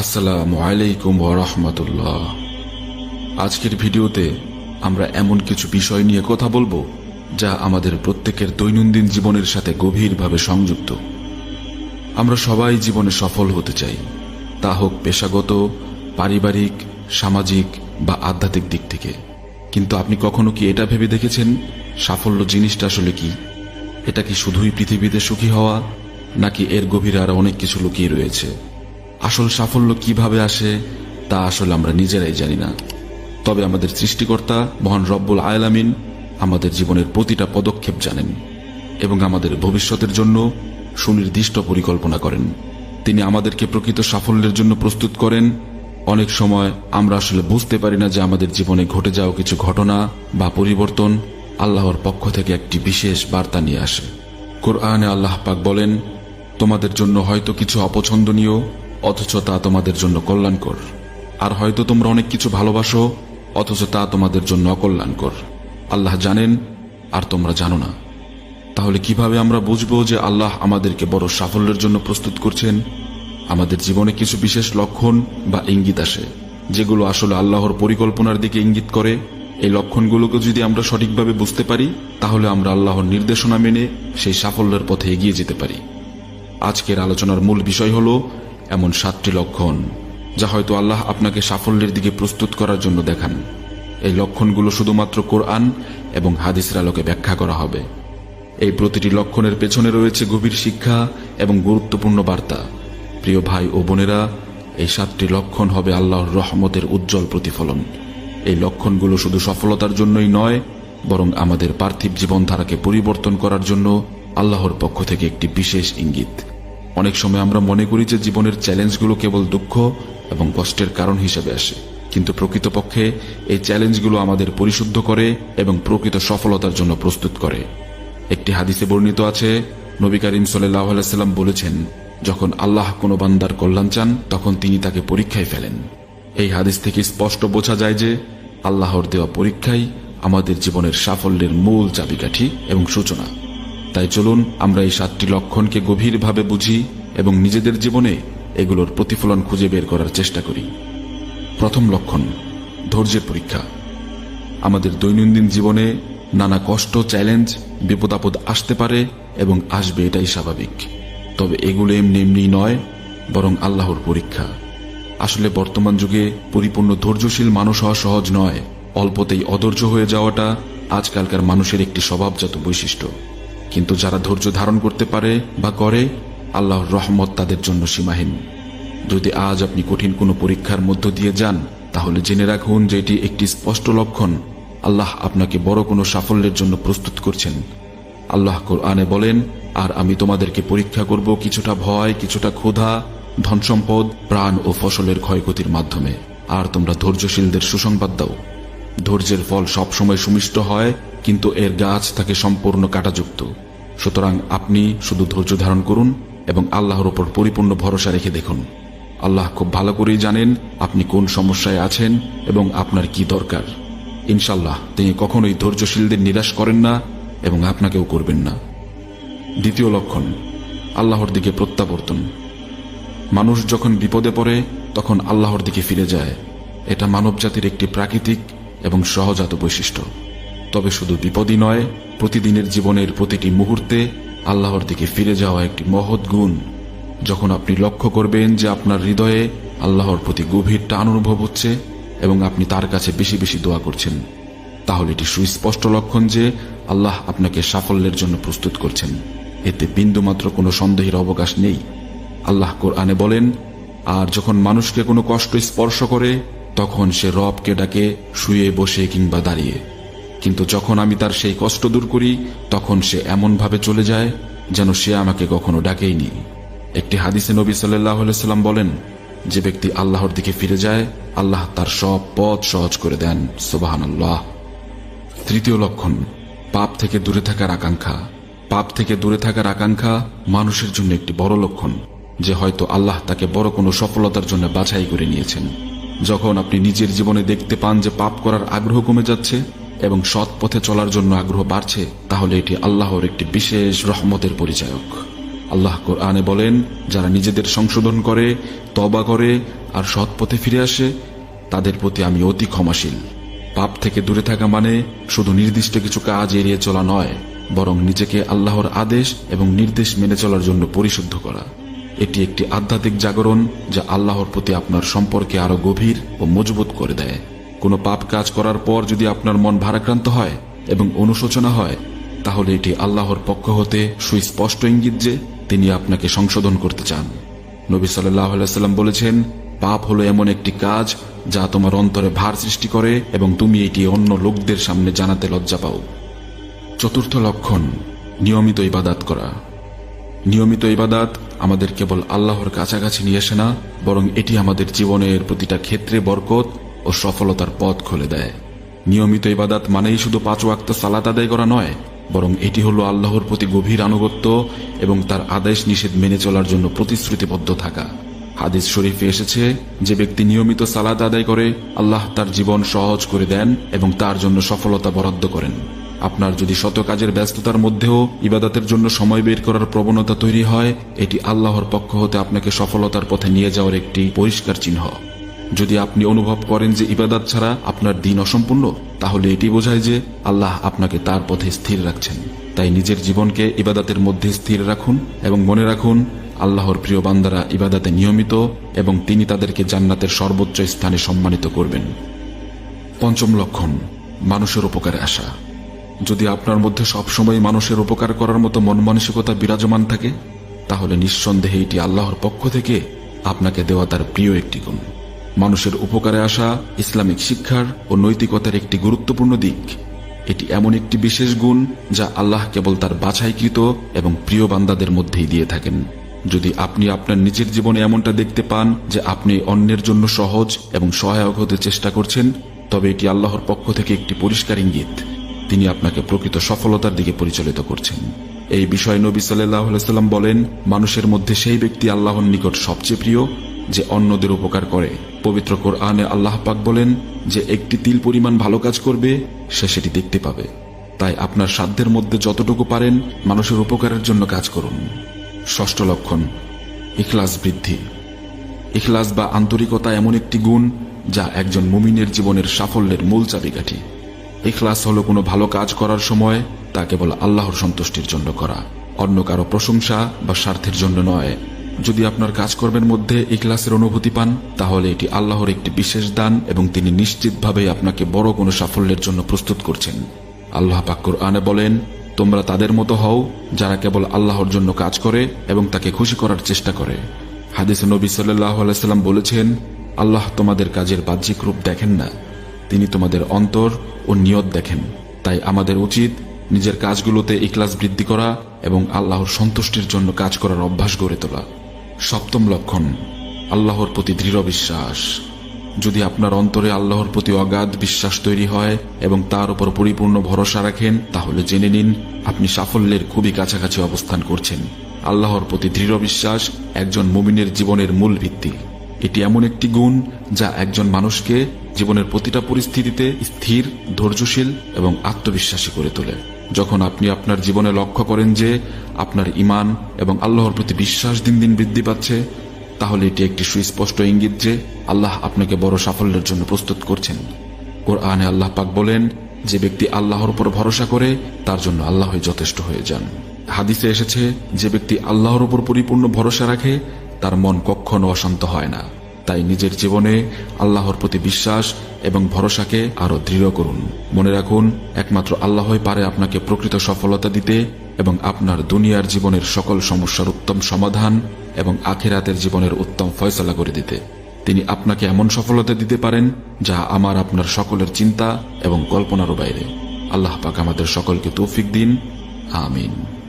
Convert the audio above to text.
আসসালামু আলাইকুম রহমতুল্লাহ। আজকের ভিডিওতে আমরা এমন কিছু বিষয় নিয়ে কথা বলব যা আমাদের প্রত্যেকের দৈনন্দিন জীবনের সাথে গভীরভাবে সংযুক্ত। আমরা সবাই জীবনে সফল হতে চাই। তা হোক পেশাগত, পারিবারিক, সামাজিক বা আধ্যাত্মিক দিক থেকে। কিন্তু আপনি কখনো কি এটা ভেবে দেখেছেন? সাফল্য জিনিসটা আসলে কি? এটা কি শুধুই পৃথিবীতে সুখী হওয়া, নাকি এর গভীরে আরও অনেক কিছু লুকিয়ে রয়েছে? আসল সাফল্য কীভাবে আসে, তা আসলে আমরা নিজেরাই জানি না। তবে আমাদের সৃষ্টিকর্তা, মহান রব্বুল আয়লামিন আমাদের জীবনের প্রতিটা পদক্ষেপ জানেন এবং আমাদের ভবিষ্যতের জন্য সুনির্দিষ্ট পরিকল্পনা করেন। তিনি আমাদেরকে প্রকৃত সাফল্যের জন্য প্রস্তুত করেন। অনেক সময় আমরা আসলে বুঝতে পারি না যে আমাদের জীবনে ঘটে যাওয়া কিছু ঘটনা বা পরিবর্তন আল্লাহর পক্ষ থেকে একটি বিশেষ বার্তা নিয়ে আসে। কোরআনে আল্লাহ পাক বলেন, তোমাদের জন্য হয়তো কিছু অপছন্দনীয় অথচ তা তোমাদের জন্য কল্যাণকর। আর হয়তো তোমরা অনেক কিছু ভালোবাসো, অথচ তা তোমাদের জন্য অকল্যাণকর। আল্লাহ জানেন, আর তোমরা জানো না। তাহলে কীভাবে আমরা বুঝব যে আল্লাহ আমাদেরকে বড় সাফল্যের জন্য প্রস্তুত করছেন? আমাদের জীবনে কিছু বিশেষ লক্ষণ বা ইঙ্গিত আসে, যেগুলো আসলে আল্লাহর পরিকল্পনার দিকে ইঙ্গিত করে। এই লক্ষণগুলোকে যদি আমরা সঠিকভাবে বুঝতে পারি, তাহলে আমরা আল্লাহর নির্দেশনা মেনে সেই সাফল্যের পথে এগিয়ে যেতে পারি। আজকের আলোচনার মূল বিষয় হল এমন সাতটি লক্ষণ যা হয়তো আল্লাহ আপনাকে সাফল্যের দিকে প্রস্তুত করার জন্য দেখান। এই লক্ষণগুলো শুধুমাত্র কোরআন এবং হাদিসের আলোকে ব্যাখ্যা করা হবে। এই প্রতিটি লক্ষণের পেছনে রয়েছে গভীর শিক্ষা এবং গুরুত্বপূর্ণ বার্তা। প্রিয় ভাই ও বোনেরা, এই সাতটি লক্ষণ হবে আল্লাহর রহমতের উজ্জ্বল প্রতিফলন। এই লক্ষণগুলো শুধু সফলতার জন্যই নয়, বরং আমাদের পার্থিব জীবনধারাকে পরিবর্তন করার জন্য আল্লাহর পক্ষ থেকে একটি বিশেষ ইঙ্গিত। অনেক সময় আমরা মনে করি যে জীবনের চ্যালেঞ্জগুলো কেবল দুঃখ এবং কষ্টের কারণ হিসেবে আসে। কিন্তু প্রকৃতপক্ষে এই চ্যালেঞ্জগুলো আমাদের পরিশুদ্ধ করে এবং প্রকৃত সফলতার জন্য প্রস্তুত করে। একটি হাদিসে বর্ণিত আছে, নবী করিম আলাইসাল্লাম বলেছেন, যখন আল্লাহ কোনো বান্দার কল্যাণ চান, তখন তিনি তাকে পরীক্ষায় ফেলেন। এই হাদিস থেকে স্পষ্ট বোঝা যায় যে আল্লাহর দেওয়া পরীক্ষাই আমাদের জীবনের সাফল্যের মূল চাবিকাঠি এবং সূচনা। তাই চলুন আমরা এই সাতটি লক্ষণকে গভীরভাবে বুঝি এবং নিজেদের জীবনে এগুলোর প্রতিফলন খুঁজে বের করার চেষ্টা করি। প্রথম লক্ষণ, ধৈর্যের পরীক্ষা। আমাদের দৈনন্দিন জীবনে নানা কষ্ট, চ্যালেঞ্জ, বিপদাপদ আসতে পারে এবং আসবে এটাই স্বাভাবিক। তবে এগুলো এমনি এমনি নয়, বরং আল্লাহর পরীক্ষা। আসলে বর্তমান যুগে পরিপূর্ণ ধৈর্যশীল মানুষ হওয়া সহজ নয়। অল্পতেই অধৈর্য হয়ে যাওয়াটা আজকালকার মানুষের একটি স্বভাবজাত বৈশিষ্ট্য। কিন্তু যারা ধৈর্য ধারণ করতে পারে বা করে, আল্লাহর রহমত তাদের জন্য সীমাহীন। যদি আজ আপনি কঠিন কোনো পরীক্ষার মধ্য দিয়ে যান, তাহলে জেনে রাখুন যে এটি একটি স্পষ্ট লক্ষণ। আল্লাহ আপনাকে বড় কোনো সাফল্যের জন্য প্রস্তুত করছেন। আল্লাহ কোরআনে বলেন, আর আমি তোমাদেরকে পরীক্ষা করব কিছুটা ভয়, কিছুটা ক্ষুধা, ধনসম্পদ, প্রাণ ও ফসলের ক্ষয়ক্ষতির মাধ্যমে। আর তোমরা ধৈর্যশীলদের সুসংবাদ দাও। ধৈর্যের ফল সবসময় সুমিষ্ট হয় কিন্তু এর গাছ থাকে সম্পূর্ণ কাটাযুক্ত। সুতরাং আপনি শুধু ধৈর্য ধারণ করুন এবং আল্লাহর ওপর পরিপূর্ণ ভরসা রেখে দেখুন। আল্লাহ খুব ভালো করেই জানেন আপনি কোন সমস্যায় আছেন এবং আপনার কি দরকার। ইনশাল্লাহ তিনি কখনোই ধৈর্যশীলদের নিরাশ করেন না এবং আপনাকেও করবেন না। দ্বিতীয় লক্ষণ, আল্লাহর দিকে প্রত্যাবর্তন। মানুষ যখন বিপদে পড়ে, তখন আল্লাহর দিকে ফিরে যায়। এটা মানবজাতির একটি প্রাকৃতিক এবং সহজাত বৈশিষ্ট্য। তবে শুধু বিপদই নয়, প্রতিদিনের জীবনের প্রতিটি মুহূর্তে আল্লাহর দিকে ফিরে যাওয়া একটি মহৎ গুণ। যখন আপনি লক্ষ্য করবেন যে আপনার হৃদয়ে আল্লাহর প্রতি গভীর টান অনুভব হচ্ছে এবং আপনি তার কাছে বেশি বেশি দোয়া করছেন, তাহলে এটি সুস্পষ্ট লক্ষণ যে আল্লাহ আপনাকে সাফল্যের জন্য প্রস্তুত করছেন। এতে বিন্দুমাত্র কোনো সন্দেহের অবকাশ নেই। আল্লাহ কোরআনে বলেন, আর যখন মানুষকে কোনো কষ্ট স্পর্শ করে, তখন সে রবকে ডাকে, শুয়ে বসে কিংবা দাঁড়িয়ে। কিন্তু যখন আমি তার সেই কষ্ট দূর করি, তখন সে এমনভাবে চলে যায় যেন সে আমাকে কখনো ডাকেইনি। একটি হাদিসে নবী সাল্লাম বলেন, যে ব্যক্তি আল্লাহর দিকে ফিরে যায়, আল্লাহ তার সব পথ সহজ করে দেন। সুবাহান আল্লাহ তৃতীয় লক্ষণ, পাপ থেকে দূরে থাকার আকাঙ্ক্ষা। পাপ থেকে দূরে থাকার আকাঙ্ক্ষা মানুষের জন্য একটি বড় লক্ষণ, যে হয়তো আল্লাহ তাকে বড় কোনো সফলতার জন্য বাছাই করে নিয়েছেন। যখন আপনি নিজের জীবনে দেখতে পান যে পাপ করার আগ্রহ কমে যাচ্ছে এবং সৎ পথে চলার জন্য আগ্রহ বাড়ছে, তাহলে এটি আল্লাহর একটি বিশেষ রহমতের পরিচায়ক। আল্লাহ কোরআনে বলেন, যারা নিজেদের সংশোধন করে তবা করে, আর সৎ পথে ফিরে আসে, তাদের প্রতি আমি অতি ক্ষমাশীল। পাপ থেকে দূরে থাকা মানে শুধু নির্দিষ্ট কিছু কাজ এড়িয়ে চলা নয়, বরং নিজেকে আল্লাহর আদেশ এবং নির্দেশ মেনে চলার জন্য পরিশুদ্ধ করা। এটি একটি আধ্যাত্মিক জাগরণ যা আল্লাহর প্রতি আপনার সম্পর্কে আরও গভীর ও মজবুত করে দেয়। কোনো পাপ কাজ করার পর যদি আপনার মন ভারাক্রান্ত হয় এবং অনুশোচনা হয়, তাহলে এটি আল্লাহর পক্ষ হতে সুস্পষ্ট ইঙ্গিত যে তিনি আপনাকে সংশোধন করতে চান। নবী সাল্লাম বলেছেন, পাপ হলো এমন একটি কাজ যা তোমার অন্তরে ভার সৃষ্টি করে এবং তুমি এটি অন্য লোকদের সামনে জানাতে লজ্জা পাও। চতুর্থ লক্ষণ, নিয়মিত ইবাদাত করা। নিয়মিত ইবাদাত আমাদের কেবল আল্লাহর কাছাকাছি নিয়ে আসে না, বরং এটি আমাদের জীবনের প্রতিটা ক্ষেত্রে বরকত ও সফলতার পথ খুলে দেয়। নিয়মিত ইবাদাত মানেই শুধু পাঁচ ওয়াক্ত সালাত আদায় করা নয়, বরং এটি হলো আল্লাহর প্রতি গভীর আনুগত্য এবং তার আদেশ নিষেধ মেনে চলার জন্য প্রতিশ্রুতিবদ্ধ থাকা। হাদিস শরীফে এসেছে, যে ব্যক্তি নিয়মিত সালাত আদায় করে, আল্লাহ তার জীবন সহজ করে দেন এবং তার জন্য সফলতা বরাদ্দ করেন। আপনার যদি শত কাজের ব্যস্ততার মধ্যেও ইবাদতের জন্য সময় বের করার প্রবণতা তৈরি হয়, এটি আল্লাহর পক্ষ হতে আপনাকে সফলতার পথে নিয়ে যাওয়ার একটি পরিষ্কার চিহ্ন। যদি আপনি অনুভব করেন যে ইবাদাত ছাড়া আপনার দিন অসম্পূর্ণ, তাহলে এটি বোঝায় যে আল্লাহ আপনাকে তার পথে স্থির রাখছেন। তাই নিজের জীবনকে ইবাদাতের মধ্যে স্থির রাখুন এবং মনে রাখুন, আল্লাহর প্রিয় বান্দারা ইবাদাতে নিয়মিত এবং তিনি তাদেরকে জান্নাতের সর্বোচ্চ স্থানে সম্মানিত করবেন। পঞ্চম লক্ষণ, মানুষের উপকারে আসা। যদি আপনার মধ্যে সবসময় মানুষের উপকার করার মতো মন মানসিকতা বিরাজমান থাকে, তাহলে নিঃসন্দেহে এটি আল্লাহর পক্ষ থেকে আপনাকে দেওয়া তার প্রিয় একটি গুণ। মানুষের উপকারে আসা ইসলামিক শিক্ষার ও নৈতিকতার একটি গুরুত্বপূর্ণ দিক। এটি এমন একটি বিশেষ গুণ যা আল্লাহ কেবল তার বাছাইকৃত এবং প্রিয় বান্দাদের মধ্যেই দিয়ে থাকেন। যদি আপনি আপনার নিজের জীবনে এমনটা দেখতে পান যে আপনি অন্যের জন্য সহজ এবং সহায়ক হতে চেষ্টা করছেন, তবে এটি আল্লাহর পক্ষ থেকে একটি পরিষ্কার ইঙ্গিত। তিনি আপনাকে প্রকৃত সফলতার দিকে পরিচালিত করছেন। এই বিষয়ে নবী সাল্লাহ সাল্লাম বলেন, মানুষের মধ্যে সেই ব্যক্তি আল্লাহর নিকট সবচেয়ে প্রিয় যে অন্যদের উপকার করে। পবিত্র কোরআনে আল্লাহ পাক বলেন যে, একটি তিল পরিমাণ ভালো কাজ করবে, সে সেটি দেখতে পাবে। তাই আপনার সাধ্যের মধ্যে যতটুকু পারেন, মানুষের উপকারের জন্য কাজ করুন। ষষ্ঠ লক্ষণ, ইখলাস বৃদ্ধি। ইখলাস বা আন্তরিকতা এমন একটি গুণ যা একজন মুমিনের জীবনের সাফল্যের মূল চাবিকাঠি। ইখলাস হলো কোনো ভালো কাজ করার সময় তা কেবল আল্লাহর সন্তুষ্টির জন্য করা, অন্য কারও প্রশংসা বা স্বার্থের জন্য নয়। যদি আপনার কাজকর্মের মধ্যে ইখলাসের অনুভূতি পান, তাহলে এটি আল্লাহর একটি বিশেষ দান এবং তিনি নিশ্চিতভাবে আপনাকে বড় কোনো সাফল্যের জন্য প্রস্তুত করছেন। আল্লাহ পাক্কুর আনে বলেন, তোমরা তাদের মতো হও যারা কেবল আল্লাহর জন্য কাজ করে এবং তাকে খুশি করার চেষ্টা করে। হাদিসে নবী সাল্লাহ আলাইসাল্লাম বলেছেন, আল্লাহ তোমাদের কাজের বাহ্যিক রূপ দেখেন না। তিনি তোমাদের অন্তর ও নিয়ত দেখেন। তাই আমাদের উচিত নিজের কাজগুলোতে ইকলাস বৃদ্ধি করা এবং আল্লাহর সন্তুষ্টির জন্য কাজ করার অভ্যাস গড়ে তোলা। সপ্তম লক্ষণ, আল্লাহর প্রতি দৃঢ় বিশ্বাস। যদি আপনার অন্তরে আল্লাহর প্রতি অগাধ বিশ্বাস তৈরি হয় এবং তার উপর পরিপূর্ণ ভরসা রাখেন, তাহলে জেনে নিন, আপনি সাফল্যের খুবই কাছাকাছি অবস্থান করছেন। আল্লাহর প্রতি দৃঢ় বিশ্বাস একজন মুমিনের জীবনের মূল ভিত্তি। এটি এমন একটি গুণ যা একজন মানুষকে জীবনের প্রতিটা পরিস্থিতিতে স্থির, ধৈর্যশীল এবং আত্মবিশ্বাসী করে তোলে। যখন আপনি আপনার জীবনে লক্ষ্য করেন যে আপনার ইমান এবং আল্লাহর প্রতি বিশ্বাস দিন দিন বৃদ্ধি পাচ্ছে, তাহলে এটি একটি সুস্পষ্ট ইঙ্গিত যে আল্লাহ আপনাকে বড় সাফল্যের জন্য প্রস্তুত করছেন। কোরআনে আল্লাহ পাক বলেন, যে ব্যক্তি আল্লাহর উপর ভরসা করে, তার জন্য আল্লাহই যথেষ্ট হয়ে যান। হাদিসে এসেছে, যে ব্যক্তি আল্লাহর উপর পরিপূর্ণ ভরসা রাখে, তার মন কখনো অশান্ত হয় না। তাই নিজের জীবনে আল্লাহর প্রতি বিশ্বাস এবং ভরসাকে আরও দৃঢ় করুন। মনে রাখুন, একমাত্র আল্লাহই পারে আপনাকে প্রকৃত সফলতা দিতে এবং আপনার দুনিয়ার জীবনের সকল সমস্যার উত্তম সমাধান এবং আখেরাতের জীবনের উত্তম ফয়সলা করে দিতে। তিনি আপনাকে এমন সফলতা দিতে পারেন, যা আমার আপনার সকলের চিন্তা এবং কল্পনারও বাইরে। আল্লাহ পাক আমাদের সকলকে তৌফিক দিন। আমিন।